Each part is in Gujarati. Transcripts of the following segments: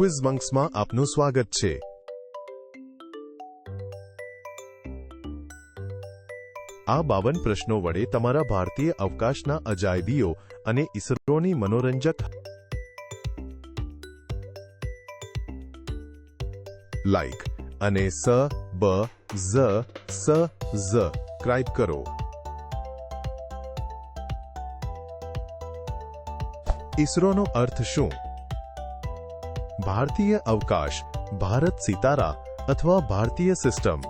ક્વિઝ મંક્સમાં આપનું સ્વાગત છે. આ બાવન પ્રશ્નો વડે તમારા ભારતીય અવકાશના અજાયબીઓ અને ઇસરોની મનોરંજક લાઈક અને સ, બ, ઝ, સ, ઝ ક્રાઇબ કરો. ઇસરોનો અર્થ શું? ભારતીય અવકાશ, ભારત સિતારા અથવા ભારતીય સિસ્ટમ.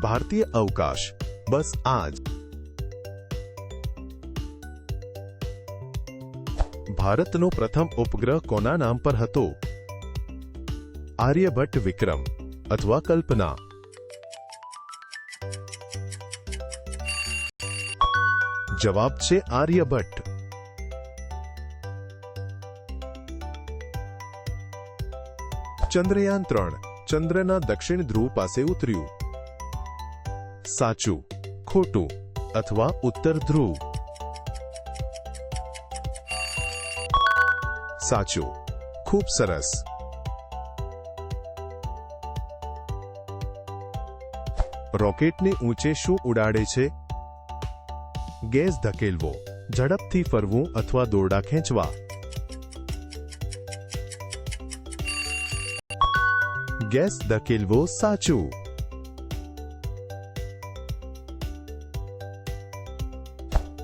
ભારતીય અવકાશ, બસ આજ. ભારતનો પ્રથમ ઉપગ્રહ કોના નામ પર હતો? આર્યભટ્ટ વિક્રમ અથવા કલ્પના. જવાબ છે આર્યભટ્ટ. ચંદ્રયાન ત્રણ, ચંદ્રના દક્ષિણ ધ્રુવ પાસે ઉતર્યું. સાચું, ખોટું, અથવા ઉત્તર ધ્રુવ. સાચું, ખૂબ સરસ. રોકેટને ઊંચે શું ઉડાડે છે? ગેસ ધકેલવો, ઝડપથી ફરવું અથવા દોરડા ખેંચવા. ગેસ ધકેલવો સાચું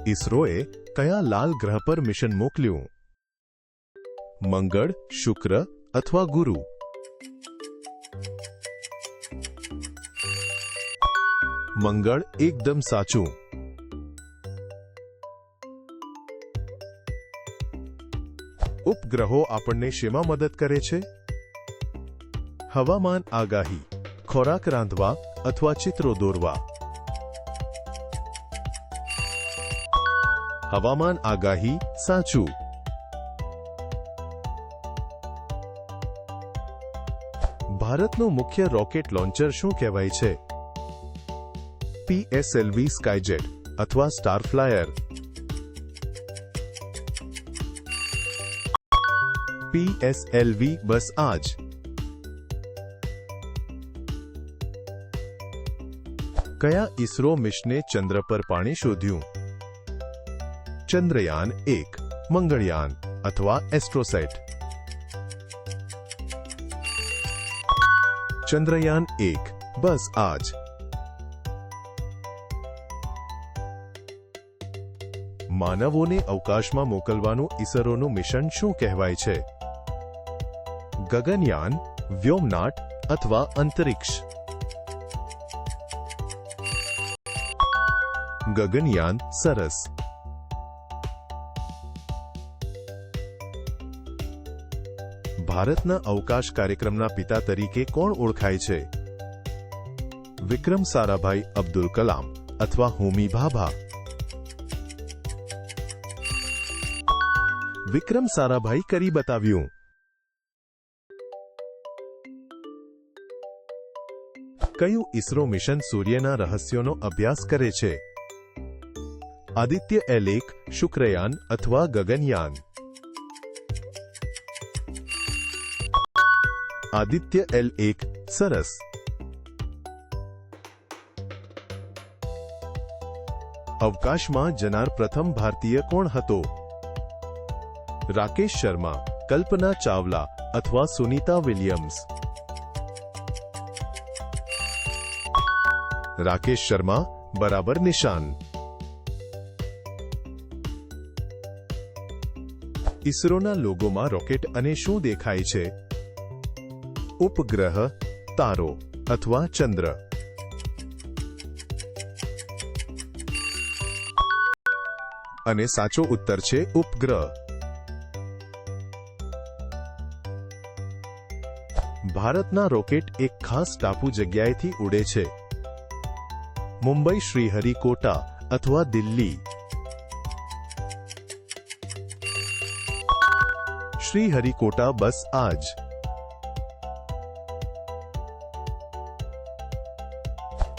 ઇસરોએ કયા લાલ ગ્રહ પર મિશન મોકલ્યું મંગળ શુક્ર અથવા ગુરુ મંગળ એકદમ સાચું ઉપગ્રહો આપણને શેમાં મદદ કરે છે હવામાન આગાહી ખોરાક રાંધવા અથવા ચિત્રો દોરવા હવામાન આગાહી સાચું ભારતનું મુખ્ય રોકેટ લોન્ચર શું કહેવાય છે? પીએસએલવી સ્કાયજેટ અથવા સ્ટાર ફ્લાયર. પીએસએલવી બસ આજ. કયા ઇસરો મિશને ચંદ્ર પર પાણી શોધ્યું? ચંદ્રયાન એક, મંગળયાન અથવા એસ્ટ્રોસેટ ચંદ્રયાન એક, બસ આજ. માનવોને અવકાશમાં મોકલવાનું ઇસરોનું મિશન શું કહેવાય છે? ગગનયાન, વ્યોમનાટ અથવા અંતરિક્ષ? ગગનયાન, સરસ. ભારતના અવકાશ કાર્યક્રમના પિતા તરીકે કોણ ઓળખાય છે? વિક્રમ સારાભાઈ અબ્દુલ કલામ અથવા હોમી ભાભા? વિક્રમ સારાભાઈ કરી બતાવ્યું. કયું ઇસરો મિશન સૂર્યના રહસ્યોનો અભ્યાસ કરે છે? આદિત્ય એલ એક શુક્રયાન અથવા ગગનયાન આદિત્ય એલ એક સરસ અવકાશમાં જનાર પ્રથમ ભારતીય કોણ હતો રાકેશ શર્મા કલ્પના ચાવલા અથવા સુનીતા વિલિયમ્સ રાકેશ શર્મા બરાબર નિશાન ઇસરોના લોગોમાં રોકેટ અને શું દેખાય છે? ઉપગ્રહ, તારો અથવા ચંદ્ર. અને સાચો ઉત્તર છે ઉપગ્રહ. ભારતના રોકેટ એક ખાસ ટાપુ જગ્યાએથી ઉડે છે. મુંબઈ શ્રીહરિકોટા અથવા દિલ્હી. શ્રીહરિકોટા બસ આજ.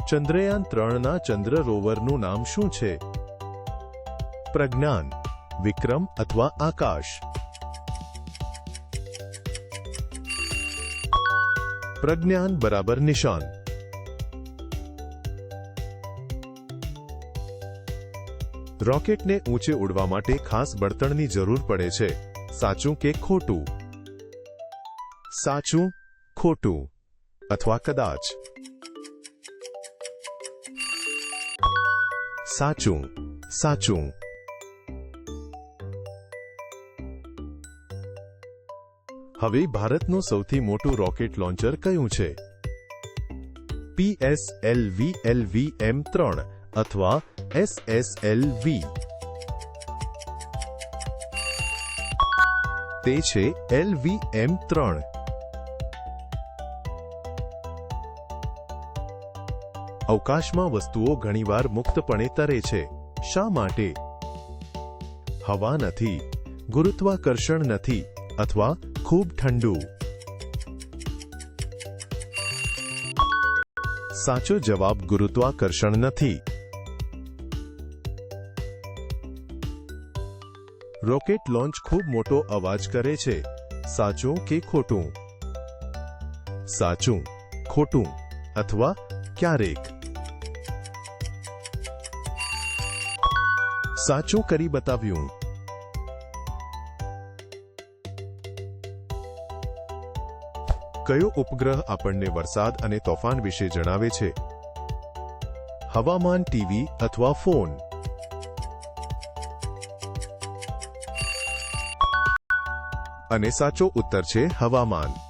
ચંદ્રયાન ત્રણના ચંદ્ર રોવરનું નામ શું છે? પ્રજ્ઞાન, વિક્રમ અથવા આકાશ? પ્રજ્ઞાન બરાબર નિશાન. રોકેટને ઊંચે ઉડવા માટે ખાસ બળતણની જરૂર પડે છે. સાચું કે ખોટું સાચું ખોટું અથવા કદાચ સાચું સાચું હવે ભારતનું સૌથી મોટું રોકેટ લોન્ચર કયું છે? પીએસએલવી એમ ત્રણ અથવા એસએસએલવી તે છે એલવી એમ ત્રણ. અવકાશમાં વસ્તુઓ ઘણીવાર મુક્તપણે તરે છે. શા માટે? હવા નથી, ગુરુત્વાકર્ષણ નથી, અથવા ખૂબ ઠંડુ. સાચો જવાબ ગુરુત્વાકર્ષણ નથી. રોકેટ લોન્ચ ખૂબ મોટો અવાજ કરે છે. સાચું કે ખોટું? સાચું, ખોટું અથવા ક્યારેક? સાચું કરી બતાવ્યું. કયો ઉપગ્રહ આપણને વરસાદ અને તોફાન વિશે જણાવે છે? હવામાન ટીવી અથવા ફોન? અને સાચો ઉત્તર છે હવામાન.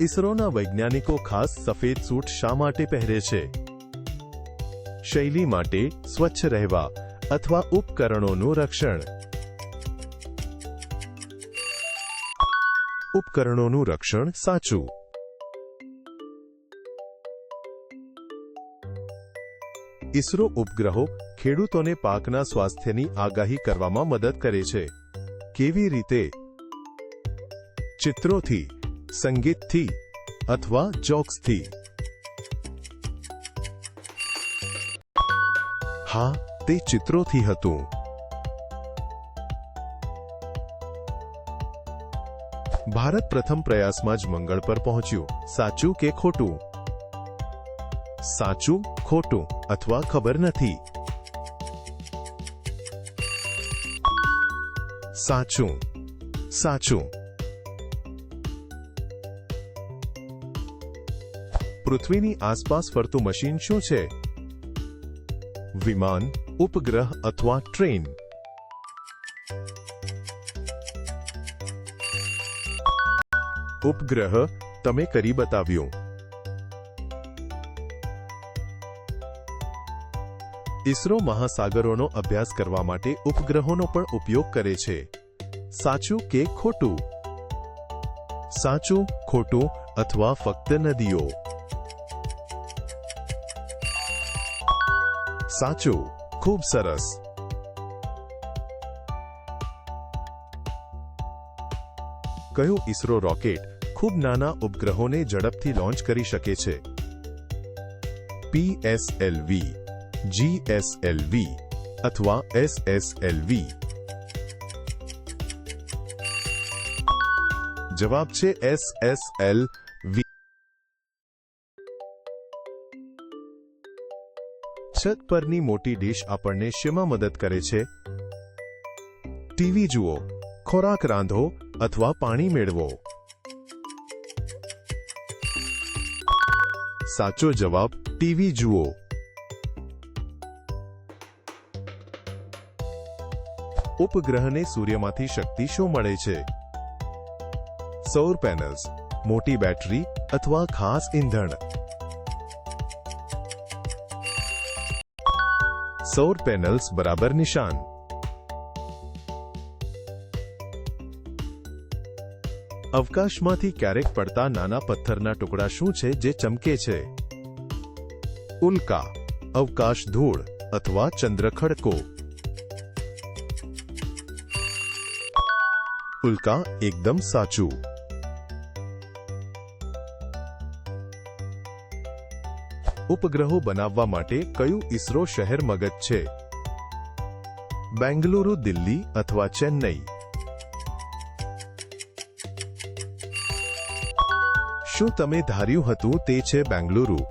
ઇસરોના વૈજ્ઞાનિકો ખાસ સફેદ સૂટ શા માટે પહેરે છે? શૈલી માટે સ્વચ્છ રહેવા અથવા ઉપકરણોનું રક્ષણ? ઉપકરણોનું રક્ષણ સાચું ઇસરો ઉપગ્રહો ખેડૂતોને પાકના સ્વાસ્થ્યની આગાહી કરવામાં મદદ કરે છે. કેવી રીતે? ચિત્રોથી, સંગીતથી અથવા જોક્સથી? હા, તે ચિત્રોથી હતું. ભારત પ્રથમ પ્રયાસમાં જ મંગળ પર પહોંચ્યું. સાચું કે ખોટું? સાચું ખોટું અથવા ખબર નથી. સાચું. સાચું. પૃથ્વીની આસપાસ ફરતું મશીન શું છે? વિમાન, ઉપગ્રહ અથવા ટ્રેન? ઉપગ્રહ, તમે કરી બતાવ્યું. ઇસરો મહાસાગરોનો અભ્યાસ કરવા માટે ઉપગ્રહોનો પણ ઉપયોગ કરે છે. સાચું કે ખોટું? સાચું, ખોટું અથવા ફક્ત નદીઓ? સાચું, ખૂબ સરસ. કયું ઇસરો રોકેટ ખૂબ નાના ઉપગ્રહોને ઝડપથી લોન્ચ કરી શકે છે? પીએસએલવી જીએસએલવી અથવા એસએસએલવી જવાબ છે એસએસએલવી છત પરની મોટી ડીશ આપણને શેમાં મદદ કરે છે? ટીવી જુઓ, ખોરાક રાંધો અથવા પાણી મેળવો. સાચો જવાબ, ટીવી જુઓ. ઉપગ્રહને સૂર્યમાંથી શક્તિ શું મળે છે? સૌર પેનલ્સ, મોટી બેટરી અથવા ખાસ ઈંધણ સૌર પેનલ્સ બરાબર નિશાન. અવકાશમાંથી ક્યારેક પડતા નાના પથ્થરના ટુકડા શું છે જે ચમકે છે? ઉલ્કા, અવકાશ ધૂળ અથવા ચંદ્ર ઉલ્કા એકદમ સાચું ઉપગ્રહો બનાવવા માટે કયું ઇસરો શહેર મગજ છે બેંગલુરુ દિલ્હી અથવા ચેન્નઈ શું તમે ધાર્યું હતું તે છે બેંગલુરુ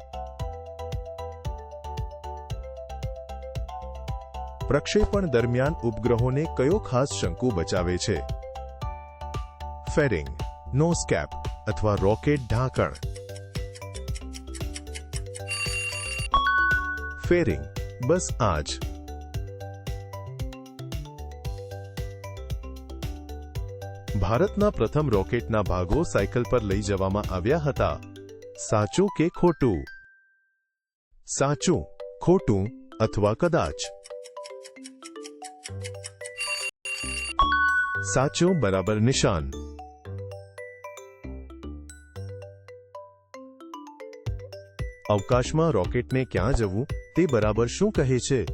પ્રક્ષેપણ દરમિયાન ઉપગ્રહોને કયો ખાસ શંકુ બચાવે છે ફેરિંગ નોઝ કેપ અથવા રોકેટ ઢાંકણ ફેરિંગ બસ આ જ ભારતના પ્રથમ રોકેટના ભાગો સાયકલ પર લઈ જવામાં આવ્યા હતા. સાચું કે ખોટું? સાચું, ખોટું અથવા કદાચ? સાચો બરાબર નિશાન. અવકાશમાં રોકેટને ક્યાં જવું, તે બરાબર શું કહે છે?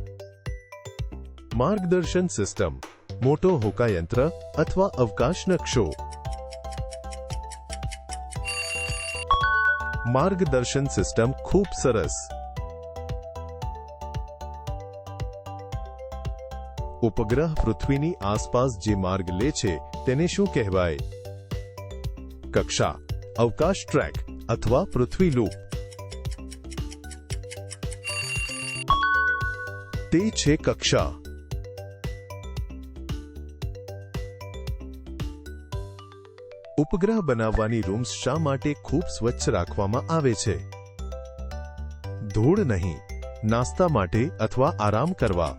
માર્ગદર્શન સિસ્ટમ, મોટો હોકાયંત્ર અથવા અવકાશ નકશો. માર્ગદર્શન સિસ્ટમ ખૂબ સરસ. ઉપગ્રહ પૃથ્વીની આસપાસ જે માર્ગ લે છે, તેને શું કહેવાય? કક્ષા, અવકાશ ટ્રેક અથવા પૃથ્વી લૂપ. તે છે કક્ષા. ઉપગ્રહ બનાવવાની રૂમ્સ શા માટે ખૂબ સ્વચ્છ રાખવામાં આવે છે? ધૂળ નહીં, નાસ્તા માટે અથવા આરામ કરવા.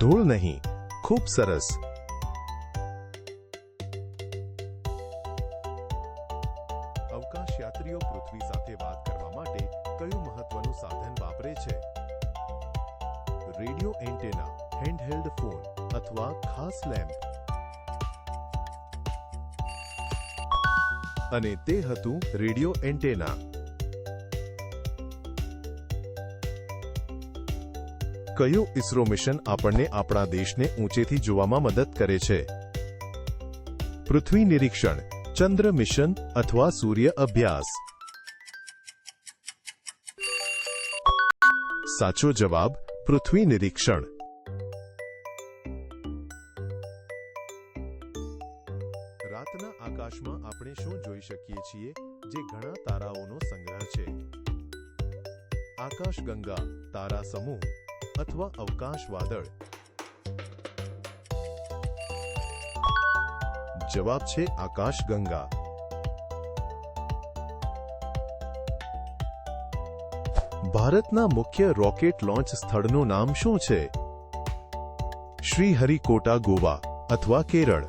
ધૂળ નહીં, ખૂબ સરસ. અવકાશ યાત્રીઓ પૃથ્વી સાથે વાત કરવા માટે કયું મહત્વનું સાધન વાપરે છે? રેડિયો એન્ટેના, હેન્ડહેલ્ડ ફોન અથવા ખાસ લેમ્પ. અને તે હતું રેડિયો એન્ટેના. કયું ઇસરો મિશન આપણને આપણા દેશને ઊંચેથી જોવામાં મદદ કરે છે? પૃથ્વી નિરીક્ષણ ચંદ્ર મિશન અથવા સૂર્ય અભ્યાસ? સાચો જવાબ, પૃથ્વી નિરીક્ષણ. રાતના આકાશમાં આપણે શું જોઈ શકીએ છીએ, જે ઘણા તારાઓનો સંગ્રહ છે? આકાશ ગંગા તારા સમૂહ અથવા અવકાશ વાદળ. જવાબ છે આકાશ ગંગા. ભારતના મુખ્ય રોકેટ લોન્ચ સ્થળનું નામ શું છે? શ્રીહરિકોટા ગોવા અથવા કેરળ.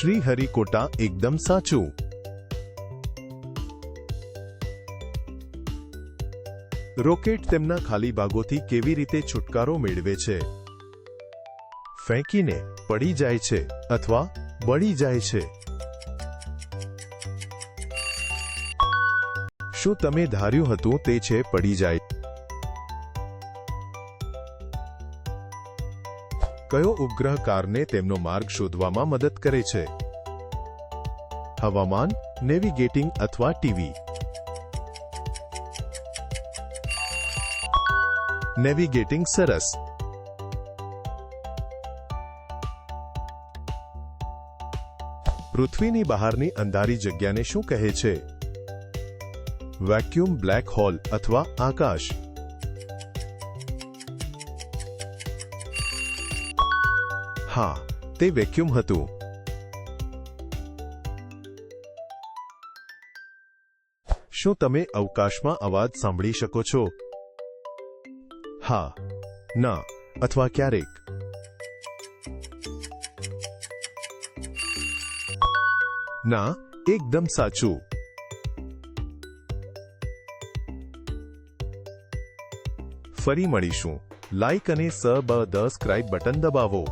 શ્રીહરિકોટા એકદમ સાચું. રોકેટ તેમના ખાલી ભાગોથી કેવી રીતે છુટકારો મેળવે છે? ફેંકીને પડી જાય છે અથવા બળી જાય છે. શું તમે ધાર્યું હતું તે છે પડી જાય? કયો ઉપગ્રહ કારને તેમનો માર્ગ શોધવામાં મદદ કરે છે? હવામાન, નેવિગેટિંગ અથવા ટીવી? નેવિગેટિંગ સરસ. પૃથ્વીની બહારની અંધારી જગ્યાને શું કહે છે? વેક્યુમ બ્લેક હોલ અથવા આકાશ. હા, તે વેક્યુમ હતું. શું તમે અવકાશમાં અવાજ સાંભળી શકો છો? હા, ના, અથવા ક્યારેક. ના એકદમ સાચું. ફરી મળીશું. લાઈક અને સ બ દ સ્ક્રાઇબ બટન દબાવો.